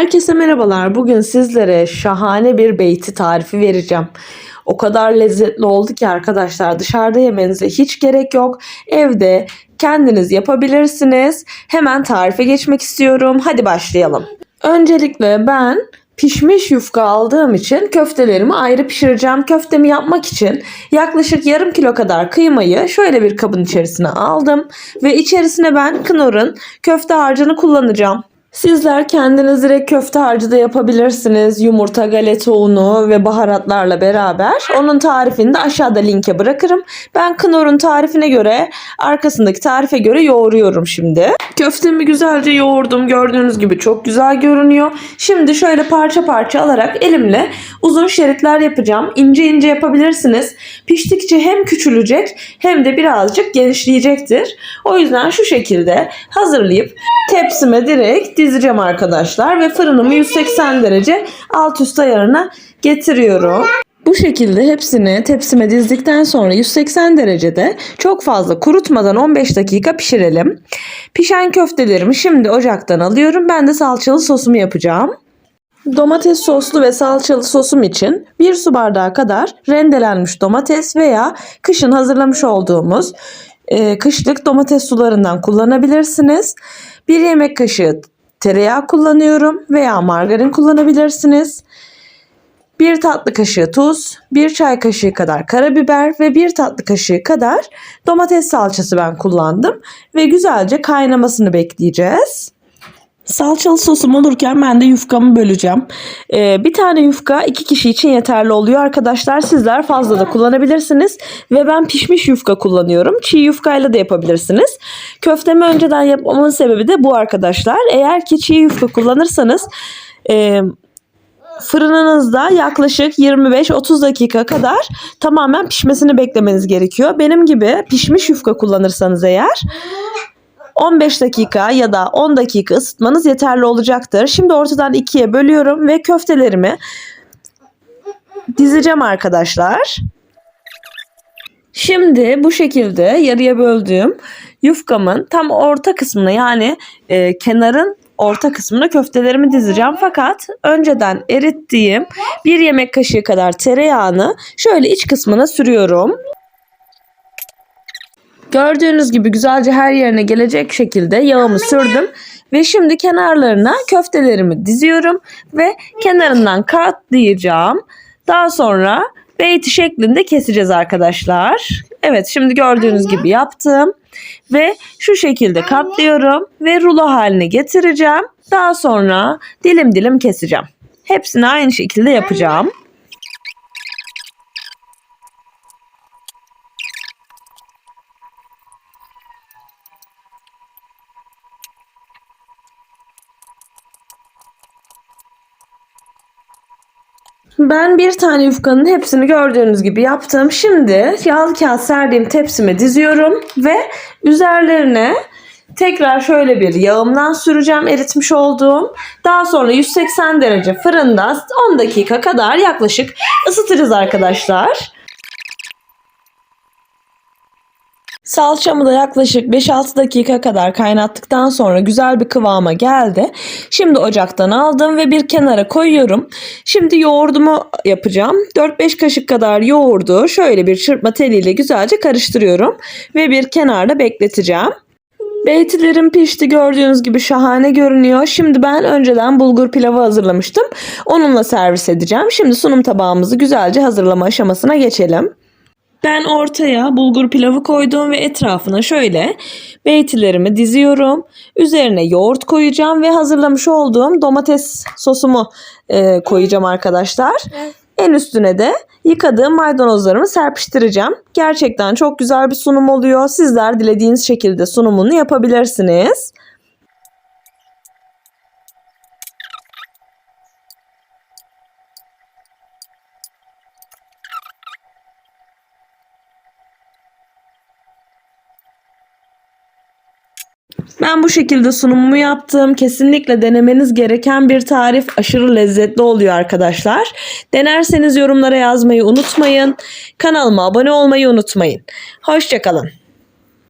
Herkese merhabalar. Bugün sizlere şahane bir beyti tarifi vereceğim. O kadar lezzetli oldu ki arkadaşlar dışarıda yemenize hiç gerek yok. Evde kendiniz yapabilirsiniz. Hemen tarife geçmek istiyorum. Hadi başlayalım. Öncelikle ben pişmiş yufka aldığım için köftelerimi ayrı pişireceğim. Köftemi yapmak için yaklaşık yarım kilo kadar kıymayı şöyle bir kabın içerisine aldım. Ve içerisine ben Knorr'ın köfte harcını kullanacağım. Sizler kendiniz direkt köfte harcı da yapabilirsiniz. Yumurta, galeta unu ve baharatlarla beraber. Onun tarifini de aşağıda linke bırakırım. Ben Knorr'un tarifine göre arkasındaki tarife göre yoğuruyorum şimdi. Köftemi güzelce yoğurdum. Gördüğünüz gibi çok güzel görünüyor. Şimdi şöyle parça parça alarak elimle uzun şeritler yapacağım. İnce ince yapabilirsiniz. Piştikçe hem küçülecek hem de birazcık genişleyecektir. O yüzden şu şekilde hazırlayıp tepsime direkt dizeceğim arkadaşlar ve fırınımı 180 derece alt üst ayarına getiriyorum. Bu şekilde hepsini tepsime dizdikten sonra 180 derecede çok fazla kurutmadan 15 dakika pişirelim. Pişen köftelerimi şimdi ocaktan alıyorum. Ben de salçalı sosumu yapacağım. Domates soslu ve salçalı sosum için 1 su bardağı kadar rendelenmiş domates veya kışın hazırlamış olduğumuz e, kışlık domates sularından kullanabilirsiniz. 1 yemek kaşığı tereyağı kullanıyorum veya margarin kullanabilirsiniz. 1 tatlı kaşığı tuz, 1 çay kaşığı kadar karabiber ve 1 tatlı kaşığı kadar domates salçası ben kullandım ve güzelce kaynamasını bekleyeceğiz. Salçalı sosum olurken ben de yufkamı böleceğim. Ee, bir tane yufka iki kişi için yeterli oluyor arkadaşlar. Sizler fazla da kullanabilirsiniz. Ve ben pişmiş yufka kullanıyorum. Çiğ yufkayla da yapabilirsiniz. Köftemi önceden yapmamın sebebi de bu arkadaşlar. Eğer ki çiğ yufka kullanırsanız... E, fırınınızda yaklaşık 25-30 dakika kadar tamamen pişmesini beklemeniz gerekiyor. Benim gibi pişmiş yufka kullanırsanız eğer 15 dakika ya da 10 dakika ısıtmanız yeterli olacaktır. Şimdi ortadan ikiye bölüyorum ve köftelerimi dizeceğim arkadaşlar. Şimdi bu şekilde yarıya böldüğüm yufkamın tam orta kısmına yani e, kenarın orta kısmına köftelerimi dizeceğim. Fakat önceden erittiğim bir yemek kaşığı kadar tereyağını şöyle iç kısmına sürüyorum. Gördüğünüz gibi güzelce her yerine gelecek şekilde yağımı sürdüm. Ve şimdi kenarlarına köftelerimi diziyorum ve kenarından katlayacağım. Daha sonra beyti şeklinde keseceğiz arkadaşlar. Evet şimdi gördüğünüz gibi yaptım. Ve şu şekilde katlıyorum ve rulo haline getireceğim. Daha sonra dilim dilim keseceğim. Hepsini aynı şekilde yapacağım. Ben bir tane yufkanın hepsini gördüğünüz gibi yaptım. Şimdi yağlı kağıt serdiğim tepsime diziyorum ve üzerlerine tekrar şöyle bir yağımdan süreceğim eritmiş olduğum. Daha sonra 180 derece fırında 10 dakika kadar yaklaşık ısıtırız arkadaşlar. Salçamı da yaklaşık 5-6 dakika kadar kaynattıktan sonra güzel bir kıvama geldi. Şimdi ocaktan aldım ve bir kenara koyuyorum. Şimdi yoğurdumu yapacağım. 4-5 kaşık kadar yoğurdu şöyle bir çırpma teliyle güzelce karıştırıyorum. Ve bir kenarda bekleteceğim. Beytilerim pişti gördüğünüz gibi şahane görünüyor. Şimdi ben önceden bulgur pilavı hazırlamıştım. Onunla servis edeceğim. Şimdi sunum tabağımızı güzelce hazırlama aşamasına geçelim. Ben ortaya bulgur pilavı koydum ve etrafına şöyle beytilerimi diziyorum. Üzerine yoğurt koyacağım ve hazırlamış olduğum domates sosumu e, koyacağım arkadaşlar. En üstüne de yıkadığım maydanozlarımı serpiştireceğim. Gerçekten çok güzel bir sunum oluyor. Sizler dilediğiniz şekilde sunumunu yapabilirsiniz. Ben bu şekilde sunumumu yaptım. Kesinlikle denemeniz gereken bir tarif. Aşırı lezzetli oluyor arkadaşlar. Denerseniz yorumlara yazmayı unutmayın. Kanalıma abone olmayı unutmayın. Hoşçakalın.